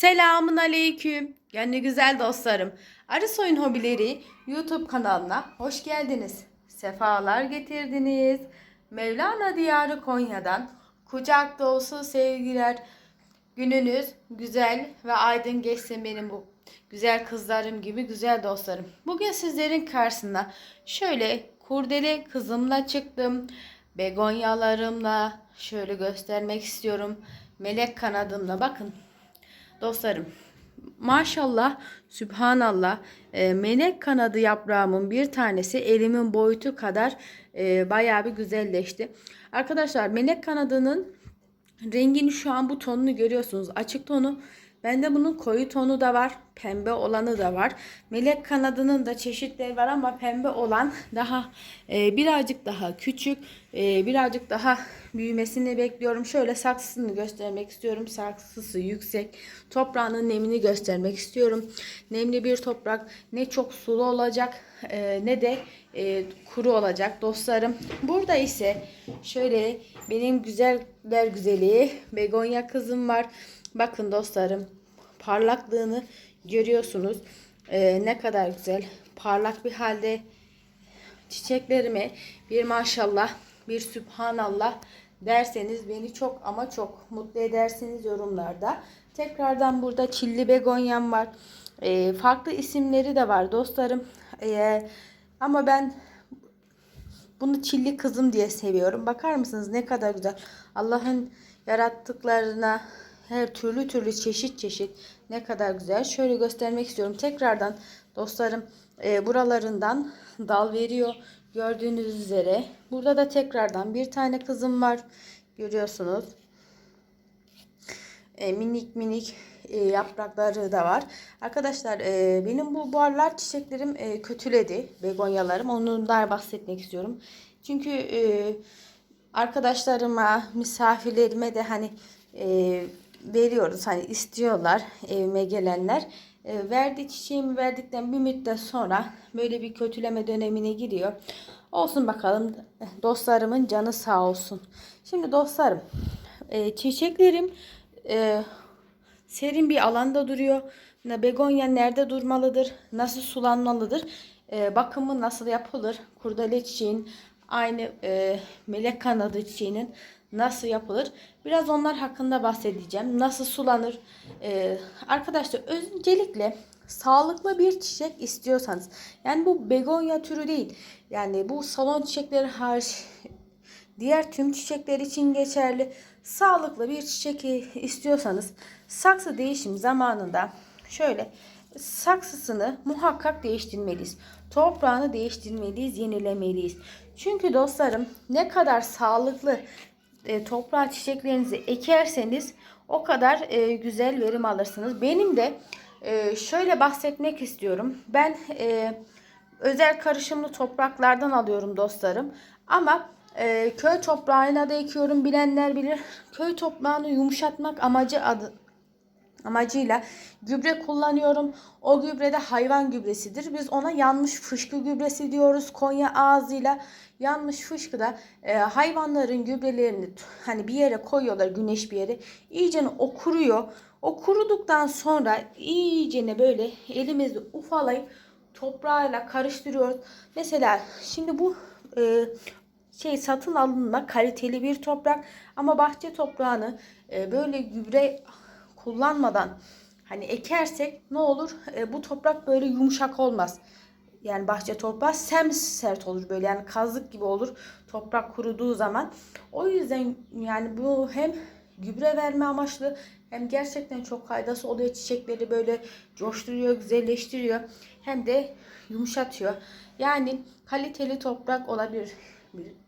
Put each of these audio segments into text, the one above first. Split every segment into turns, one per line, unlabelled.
Selamun aleyküm. Gönlü güzel dostlarım. Arısoy'un hobileri YouTube kanalına hoş geldiniz. Sefalar getirdiniz. Mevlana Diyarı Konya'dan kucak dolusu sevgiler. Gününüz güzel ve aydın geçsin benim bu güzel kızlarım gibi güzel dostlarım. Bugün sizlerin karşısına şöyle kurdele kızımla çıktım. Begonyalarımla şöyle göstermek istiyorum. Melek kanadımla bakın Dostlarım maşallah sübhanallah e, melek kanadı yaprağımın bir tanesi elimin boyutu kadar e, bayağı bir güzelleşti. Arkadaşlar melek kanadının rengini şu an bu tonunu görüyorsunuz. Açık tonu. Bende bunun koyu tonu da var. Pembe olanı da var. Melek kanadının da çeşitleri var ama pembe olan daha e, birazcık daha küçük. E, birazcık daha büyümesini bekliyorum. Şöyle saksısını göstermek istiyorum. Saksısı yüksek. Toprağının nemini göstermek istiyorum. Nemli bir toprak ne çok sulu olacak e, ne de e, kuru olacak dostlarım. Burada ise şöyle benim güzeller güzeli begonya kızım var. Bakın dostlarım parlaklığını görüyorsunuz. Ee, ne kadar güzel parlak bir halde çiçeklerime bir maşallah bir sübhanallah derseniz beni çok ama çok mutlu edersiniz yorumlarda. Tekrardan burada çilli begonyam var. Ee, farklı isimleri de var dostlarım. Ee, ama ben bunu çilli kızım diye seviyorum. Bakar mısınız ne kadar güzel. Allah'ın yarattıklarına her türlü türlü çeşit çeşit ne kadar güzel. Şöyle göstermek istiyorum. Tekrardan dostlarım e, buralarından dal veriyor. Gördüğünüz üzere. Burada da tekrardan bir tane kızım var. Görüyorsunuz. E, minik minik e, yaprakları da var. Arkadaşlar e, benim bu bu aralar çiçeklerim e, kötüledi. Begonyalarım. Ondan bahsetmek istiyorum. Çünkü e, arkadaşlarıma, misafirlerime de hani e, veriyoruz. Hani istiyorlar evime gelenler. E, verdi çiçeğimi verdikten bir müddet sonra böyle bir kötüleme dönemine giriyor. Olsun bakalım dostlarımın canı sağ olsun. Şimdi dostlarım e, çiçeklerim e, serin bir alanda duruyor. Begonya nerede durmalıdır? Nasıl sulanmalıdır? E, bakımı nasıl yapılır? Kurdele çiçeğin aynı e, melek kanadı çiçeğinin nasıl yapılır? Biraz onlar hakkında bahsedeceğim. Nasıl sulanır? Ee, arkadaşlar öncelikle sağlıklı bir çiçek istiyorsanız yani bu begonya türü değil. Yani bu salon çiçekleri hariç diğer tüm çiçekler için geçerli. Sağlıklı bir çiçek istiyorsanız saksı değişim zamanında şöyle saksısını muhakkak değiştirmeliyiz. Toprağını değiştirmeliyiz, yenilemeliyiz. Çünkü dostlarım ne kadar sağlıklı e, toprağa çiçeklerinizi ekerseniz o kadar e, güzel verim alırsınız. Benim de e, şöyle bahsetmek istiyorum. Ben e, özel karışımlı topraklardan alıyorum dostlarım. Ama e, köy toprağına da ekiyorum bilenler bilir. Köy toprağını yumuşatmak amacı adı, amacıyla gübre kullanıyorum. O gübre de hayvan gübresidir. Biz ona yanmış fışkı gübresi diyoruz. Konya ağzıyla yanmış fışkıda e, hayvanların gübrelerini hani bir yere koyuyorlar güneş bir yere. İyice o kuruyor. O kuruduktan sonra iyicene böyle elimizle ufalayıp toprağıyla karıştırıyoruz. Mesela şimdi bu e, şey satın alınma kaliteli bir toprak ama bahçe toprağını e, böyle gübre kullanmadan hani ekersek ne olur? E, bu toprak böyle yumuşak olmaz. Yani bahçe toprağı sem sert olur böyle yani kazık gibi olur toprak kuruduğu zaman. O yüzden yani bu hem gübre verme amaçlı hem gerçekten çok faydası oluyor. Çiçekleri böyle coşturuyor, güzelleştiriyor. Hem de yumuşatıyor. Yani kaliteli toprak olabilir.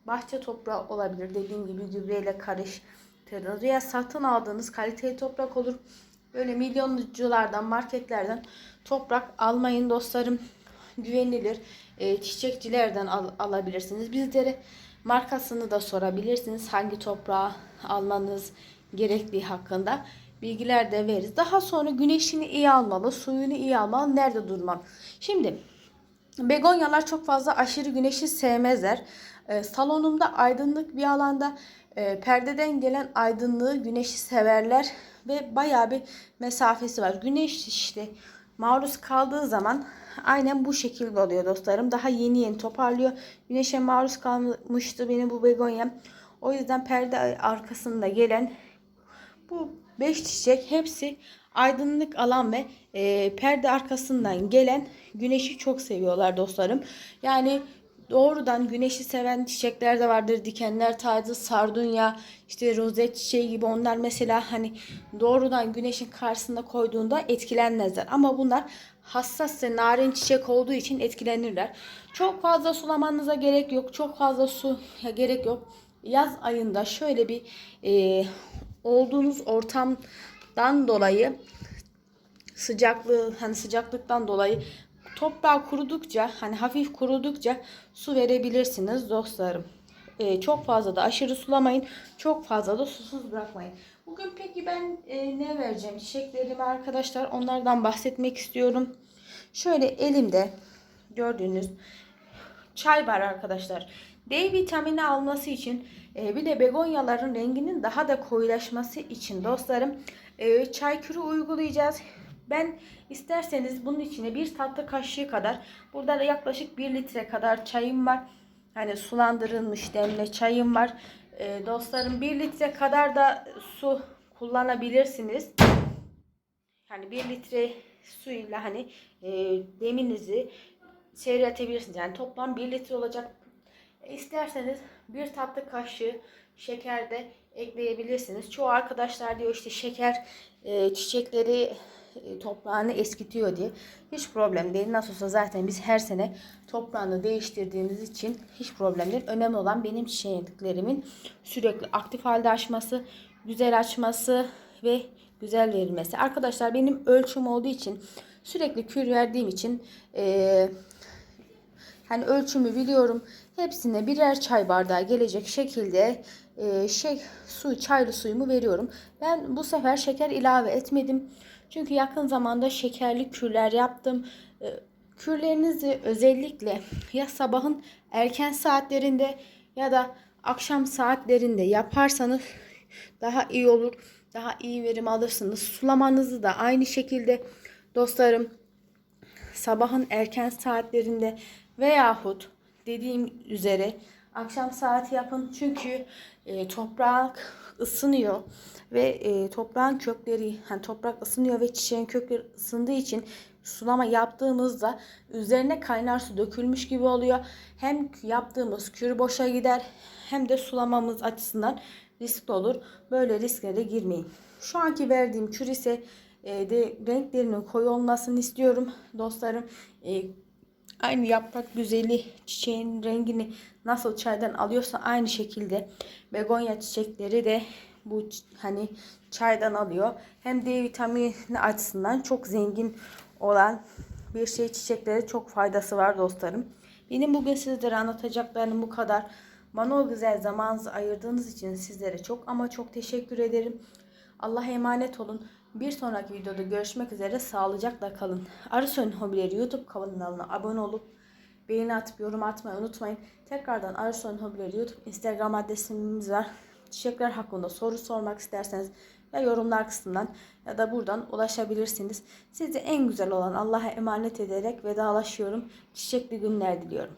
Bahçe toprağı olabilir. Dediğim gibi gübreyle karıştırılır. Ya satın aldığınız kaliteli toprak olur. Böyle milyonculardan, marketlerden toprak almayın dostlarım. Güvenilir. E, çiçekçilerden al, alabilirsiniz. Bizlere markasını da sorabilirsiniz. Hangi toprağı almanız gerektiği hakkında bilgiler de veririz. Daha sonra güneşini iyi almalı, suyunu iyi almalı, nerede durmalı. Şimdi begonyalar çok fazla aşırı güneşi sevmezler. E, salonumda aydınlık bir alanda e, perdeden gelen aydınlığı güneşi severler ve bayağı bir mesafesi var. Güneş işte maruz kaldığı zaman aynen bu şekilde oluyor dostlarım. Daha yeni yeni toparlıyor. Güneşe maruz kalmıştı benim bu begonyam. O yüzden perde arkasında gelen bu 5 çiçek hepsi aydınlık alan ve e, perde arkasından gelen güneşi çok seviyorlar dostlarım. Yani doğrudan güneşi seven çiçekler de vardır. Dikenler tarzı sardunya, işte rozet çiçeği gibi onlar mesela hani doğrudan güneşin karşısında koyduğunda etkilenmezler. Ama bunlar hassas ve narin çiçek olduğu için etkilenirler. Çok fazla sulamanıza gerek yok. Çok fazla su gerek yok. Yaz ayında şöyle bir e, olduğunuz ortamdan dolayı sıcaklığı hani sıcaklıktan dolayı toprağı kurudukça hani hafif kurudukça su verebilirsiniz dostlarım. Ee, çok fazla da aşırı sulamayın. Çok fazla da susuz bırakmayın. Bugün peki ben e, ne vereceğim çiçeklerime arkadaşlar onlardan bahsetmek istiyorum. Şöyle elimde gördüğünüz çay var arkadaşlar. D vitamini alması için e, bir de begonyaların renginin daha da koyulaşması için dostlarım e, çay kürü uygulayacağız. Ben isterseniz bunun içine bir tatlı kaşığı kadar burada da yaklaşık 1 litre kadar çayım var. Hani sulandırılmış demle çayım var. E, dostlarım 1 litre kadar da su kullanabilirsiniz. Hani 1 litre suyla hani e, deminizi seyretebilirsiniz. Yani toplam 1 litre olacak. İsterseniz bir tatlı kaşığı şeker de ekleyebilirsiniz. Çoğu arkadaşlar diyor işte şeker e, çiçekleri toprağını eskitiyor diye. Hiç problem değil. Nasıl olsa zaten biz her sene toprağını değiştirdiğimiz için hiç problem değil. Önemli olan benim çiçeklerimin sürekli aktif halde açması, güzel açması ve güzel verilmesi. Arkadaşlar benim ölçüm olduğu için sürekli kür verdiğim için e, hani ölçümü biliyorum. Hepsine birer çay bardağı gelecek şekilde e, şey su çaylı suyumu veriyorum. Ben bu sefer şeker ilave etmedim. Çünkü yakın zamanda şekerli kürler yaptım. E, kürlerinizi özellikle ya sabahın erken saatlerinde ya da akşam saatlerinde yaparsanız daha iyi olur. Daha iyi verim alırsınız. Sulamanızı da aynı şekilde dostlarım sabahın erken saatlerinde veyahut dediğim üzere akşam saati yapın. Çünkü e, toprak ısınıyor ve e, toprağın kökleri hani toprak ısınıyor ve çiçeğin kökleri ısındığı için sulama yaptığımızda üzerine kaynar su dökülmüş gibi oluyor. Hem yaptığımız kür boşa gider hem de sulamamız açısından riskli olur. Böyle risklere girmeyin. Şu anki verdiğim kür ise e, de renklerinin koyu olmasını istiyorum dostlarım. E, aynı yaprak güzeli çiçeğin rengini nasıl çaydan alıyorsa aynı şekilde begonya çiçekleri de bu hani çaydan alıyor. Hem D vitamini açısından çok zengin olan bir şey çiçeklere çok faydası var dostlarım. Benim bugün sizlere anlatacaklarım bu kadar. Bana o güzel zamanınızı ayırdığınız için sizlere çok ama çok teşekkür ederim. Allah'a emanet olun. Bir sonraki videoda görüşmek üzere. Sağlıcakla kalın. Arısön Hobileri YouTube kanalına abone olup beğeni atıp yorum atmayı unutmayın. Tekrardan Arısön Hobileri YouTube Instagram adresimiz var. Çiçekler hakkında soru sormak isterseniz ya yorumlar kısmından ya da buradan ulaşabilirsiniz. Size en güzel olan Allah'a emanet ederek vedalaşıyorum. Çiçekli günler diliyorum.